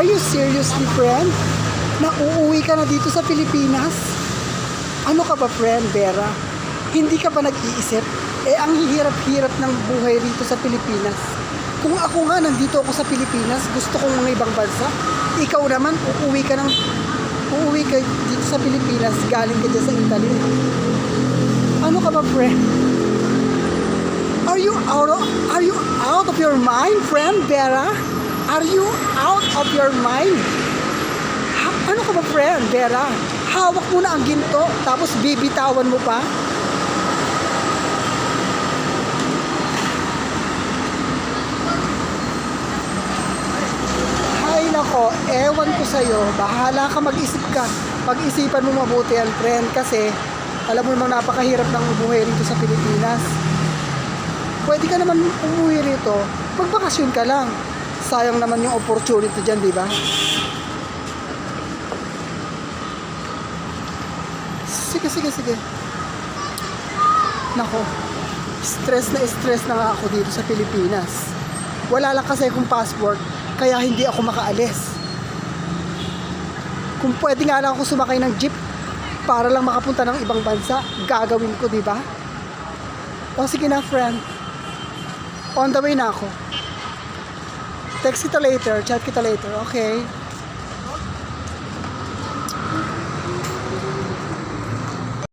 Seriously, friend? Na uuwi ka na dito sa Pilipinas? Ano ka ba, friend, Vera? Hindi ka ba nag-iisip? Eh, ang hirap-hirap ng buhay rito sa Pilipinas. Kung ako nga nandito ako sa Pilipinas, gusto kong mga ibang bansa. Ikaw naman, uuwi ka ng uuwi ka dito sa Pilipinas, galing ka dyan sa Italy. Ano ka ba, friend? Are you out of, are you out of your mind, friend Vera? Are you out of your mind? Ha, ano ka ba, friend Vera? Hawak mo na ang ginto, tapos bibitawan mo pa? Ay nako, ewan ko sa'yo, bahala ka mag-isip ka. Pag-isipan mo mabuti yan, friend, kasi alam mo namang napakahirap ng buhay rito sa Pilipinas. Pwede ka naman umuwi rito, magbakasyon ka lang. Sayang naman yung opportunity dyan, di ba? Sige, sige, sige. Nako, stress na stress na nga ako dito sa Pilipinas. Wala lang kasi akong passport, kaya hindi ako makaalis. Kung pwede nga lang ako sumakay ng jeep para lang makapunta ng ibang bansa, gagawin ko, di ba? O sige na, friend. On the way na ako. Text kita later, chat kita later, okay?